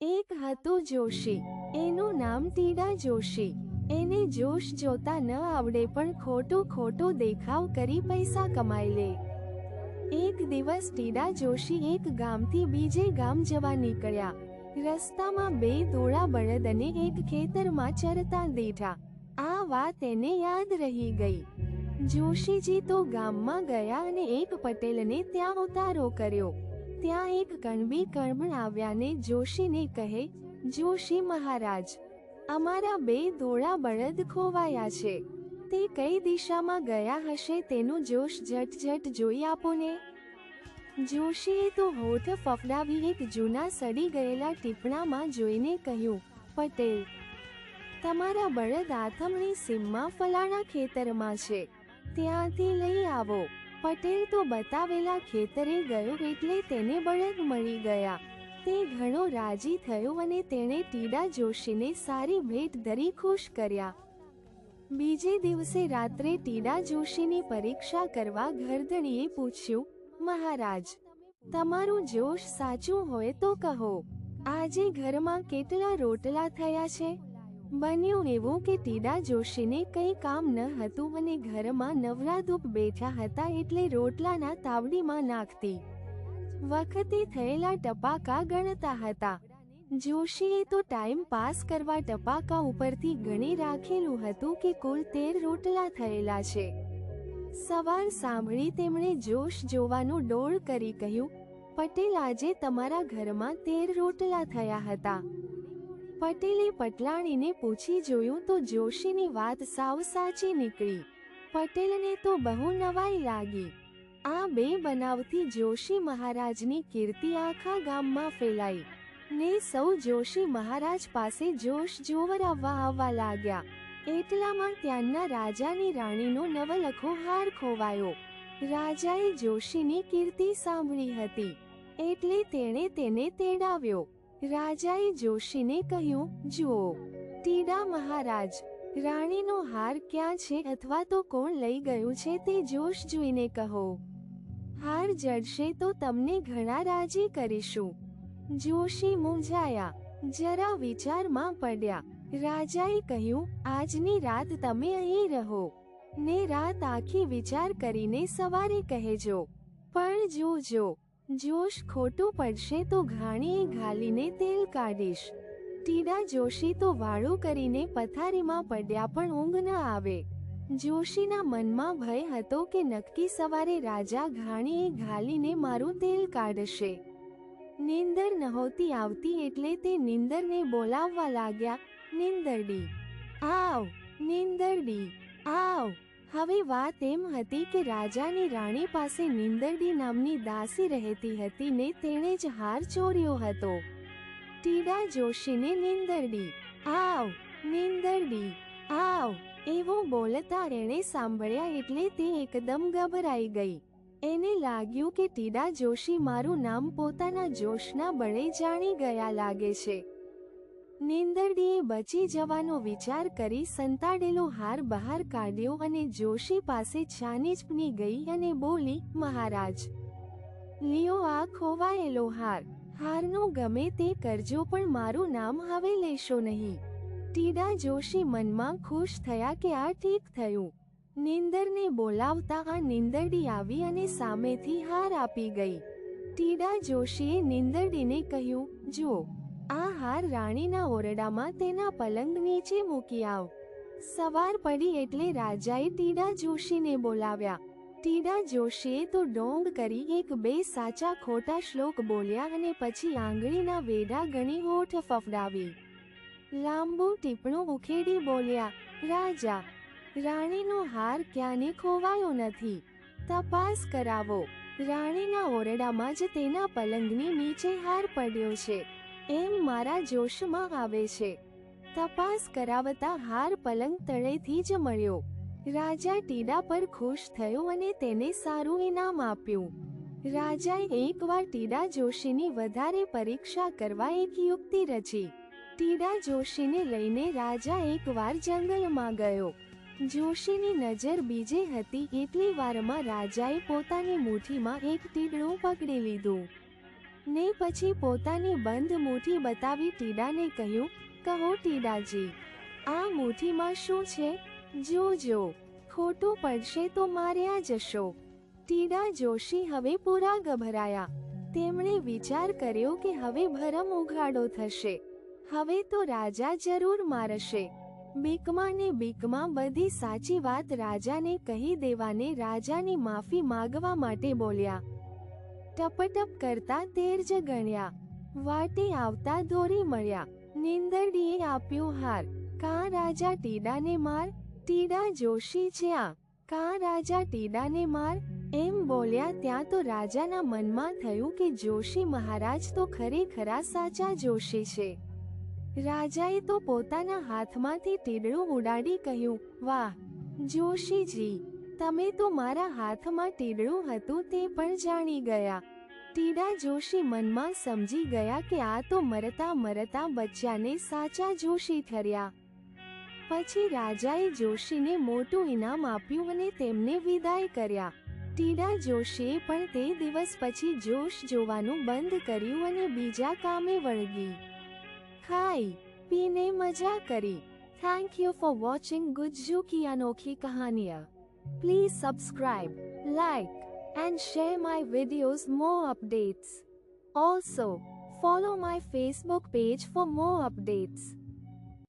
એક હતું જોશી. એનું નામ ટીડા જોશી. એને જોશ જોતા ન આવડે પણ ખોટું ખોટું દેખાવ કરી પૈસા કમાઈ લે. એક દિવસ ટીડા જોશી એક ગામથી બીજે ગામ જવા નીકળ્યા. રસ્તામાં બે ધોળા બળદ અને એક ખેતરમાં ચરતા દેઠા. આ વાત એને યાદ રહી ગઈ. જોશીજી તો ગામમાં ગયા અને એક પટેલને ત્યાં ઉતારો કર્યો. ત્યાં એક કણબી કણબણ આવ્યાને જોશીને કહે, જોશી મહારાજ, અમારા બે ધોળા બળદ ખોવાયા છે. તે કઈ દિશામાં ગયા હશે તેનું જોશ ઝટ ઝટ જોઈ આપો ને જોશીએ તો હોઠ ફફડાવી એક જૂના સડી ગયેલા ટીપણામાં જોઈને કહ્યું, પટેલ, તમારા બળદ આથમણી સીમમાં ફલાણા ખેતરમાં છે. ત્યાંથી લઈ આવો. પટેલ તો બતાવેલા ખેતરે ગયો એટલે તેને બળદ મળી ગયા. તે ઘણો રાજી થયો અને તેણે ટીડા જોશીને સારી ભેટ ધરી ખુશ કર્યા. બીજે દિવસે રાત્રે ટીડા જોશીની પરીક્ષા કરવા ઘરધણીએ પૂછ્યું, મહારાજ, તમારું જોશ સાચું હોય તો કહો, આજે ઘરમાં કેટલા રોટલા થયા છે? બન્યું એવું કે ટીડા જોશીને કંઈ કામ ન હતું અને ઘરમાં નવરાધૂપ બેઠા હતા એટલે રોટલાના તાવડીમાં નાખતી. વખતે થયેલા ટપાકા ગણતા હતા. જોશીએ તો ટાઈમ પાસ કરવા ટપાકા ઉપરથી ગણી રાખેલું હતું કે કુલ તેર રોટલા થયેલા છે. સવાર સાંભળી તેમણે જોશ જોવાનું ડોળ કરી કહ્યું, પટેલ, આજે તમારા ઘરમાં તેર રોટલા થયા હતા. પટેલે પટલાણીને પૂછી જોયું તો જોશીની વાત સાવ સાચી નીકળી. પટેલને તો બહુ નવાઈ લાગી. આ બે બનાવથી જોશી મહારાજની કીર્તિ આખા ગામમાં ફેલાઈ. ને સૌ જોશી મહારાજ પાસે જોશ જોવરાવવા આવવા લાગ્યા. એટલામાં ત્યાંના રાજાની રાણીનો નવલખો હાર ખોવાયો. રાજાએ જોશીની કીર્તિ સાંભળી હતી. એટલે તેણે તેને તેડાવ્યો. રાજાએ જોશીને કહ્યું, જુઓ, ટીડા મહારાજ, રાણીનો હાર ક્યાં છે અથવા તો કોણ લઈ ગયું છે તે જોશ જોઈને કહો. હાર જડશે તો તમને ઘણા રાજી કરીશું. જોશી મૂંઝાયા, જરા વિચારમાં પડ્યા. રાજાએ કહ્યું, આજની રાત તમે અહીં રહો. ને રાત આખી વિચાર કરીને સવારે કહેજો. પણ જોજો જોશ ખોટું પડશે તો ઘાણીએ ઘાલીને તેલ કાઢીશ. ટીડા જોશી તો વાળું કરીને પથારીમાં પડ્યા પણ ઊંઘ ન આવે. જોશીના મનમાં ભય હતો કે નક્કી સવારે રાજા ઘાણીએ ઘાલીને મારું તેલ કાઢશે. નીંદર નહોતી આવતી એટલે તે નીંદરને બોલાવવા લાગ્યા, નીંદરડી, આવ નીંદરડી, આવ. હવે વાત એમ હતી કે રાજાની રાણી પાસે નિંદરડી નામની દાસી રહેતી હતી ને તેણે જ હાર ચોર્યો હતો. ટીડા જોશીને, નિંદરડી, આવ નિંદરડી, આવ, એવું બોલતા એણે સાંભળ્યા એટલે તે એકદમ ગભરાઈ ગઈ. એને લાગ્યું કે ટીડા જોશી મારું નામ પોતાના જોશના બળે જાણી ગયા લાગે છે. નીંદરડીએ બચી જવાનો વિચાર કરી સંતાડેલો હાર બહાર કાઢ્યો અને જોશી પાસે છાનીચપની ગઈ અને બોલી, મહારાજ, લિયો આ ખોવાયેલો હાર. હારનો ગમે તે કરજો પણ મારું નામ હવે લેશો નહીં. ટીડા જોશી મનમાં ખુશ થયા કે આ ઠીક થયું. નીંદરને બોલાવતા આ નીંદરડી આવી અને સામેથી હાર આપી ગઈ. ટીડા જોશીએ નીંદરડીને કહ્યું જો આ હાર રાણીના ઓરડામાં તેના પલંગ નીચે મૂકી આવ. સવાર પડી એટલે રાજાએ ટીડા જોશીને બોલાવ્યા. ટીડા જોશીએ તો ડોંગ કરી એક બે સાચા ખોટા શ્લોક બોલ્યા અને પછી આંગળીના વેઢા ગણી હોઠ ફફડાવી. લાંબુ ટીપણું ઉખેડી બોલ્યા, રાજા, રાણીનો હાર ક્યાંને ખોવાયો નથી? તપાસ કરાવો. રાણીના ઓરડામાં જ તેના પલંગની નીચે હાર પડ્યો છે. એમ મારા જોશમાં આવે છે. તપાસ કરાવતા હાર પલંગ તળેથી જ મળ્યો. રાજા ટીડા પર ખુશ થયો અને તેને સારું ઇનામ આપ્યું. રાજાએ એકવાર ટીડા જોશીની વધારે પરીક્ષા કરવા એક યુક્તિ રચી. ટીડા જોશીને લઈને રાજા એકવાર જંગલમાં ગયો. જોશીની નજર બીજે હતી, એટલી વારમાં રાજાએ પોતાની મુઠ્ઠીમાં એક ટીડણું પકડી લીધું. ને પછી પોતાની બંધ મુઠ્ઠી બતાવી ટીડાને કહ્યું, કહો ટીડાજી, આ મુઠ્ઠીમાં શું છે? જોજો ખોટું પડશે તો માર્યા જશો. ટીડા જોશી હવે પૂરા ગભરાયા. તેમણે વિચાર કર્યો કે હવે ભરમ ઉઘાડો થશે. હવે તો રાજા જરૂર મારશે. બીકમાં ને બીકમાં બધી સાચી વાત રાજાને કહી દેવાને રાજાની માફી માગવા માટે બોલ્યા. ટપટપ કરતા તેર જ ગણ્યા વાટે આવતા દોરી મળ્યા. નિંદરડીએ આપ્યો હાર. કા રાજા ટીડાને માર? ટીડા જોશી જ્યાં કા રાજા ટીડાને માર? એમ બોલ્યા ત્યાં તો રાજાના મનમાં થયું કે જોશી મહારાજ તો ખરેખરા સાચા જોશી છે. રાજાએ તો પોતાના હાથમાંથી ટીડડું ઉડાડી કહ્યું, વાહ, જોશીજી તમે તો મારા હાથમાં ટીડડું હતું તે પણ જાણી ગયા. ટીડા જોશી મનમાં સમજી ગયા કે આ તો મરતા મરતા બચ્ચાને સાચા જોશી ઠર્યા. પછી રાજાએ જોશીને મોટું ઇનામ આપ્યું અને તેમને વિદાય કર્યા. ટીડા જોશીએ પણ તે દિવસ પછી જોશ જોવાનું બંધ કર્યું અને બીજા કામે વળગી. ખાઈ, પીને મજા કરી. Thank you for watching Gujju કી અનોખી કહાનિયા. Please subscribe, like, and share my videos more updates. Also, follow my Facebook page for more updates.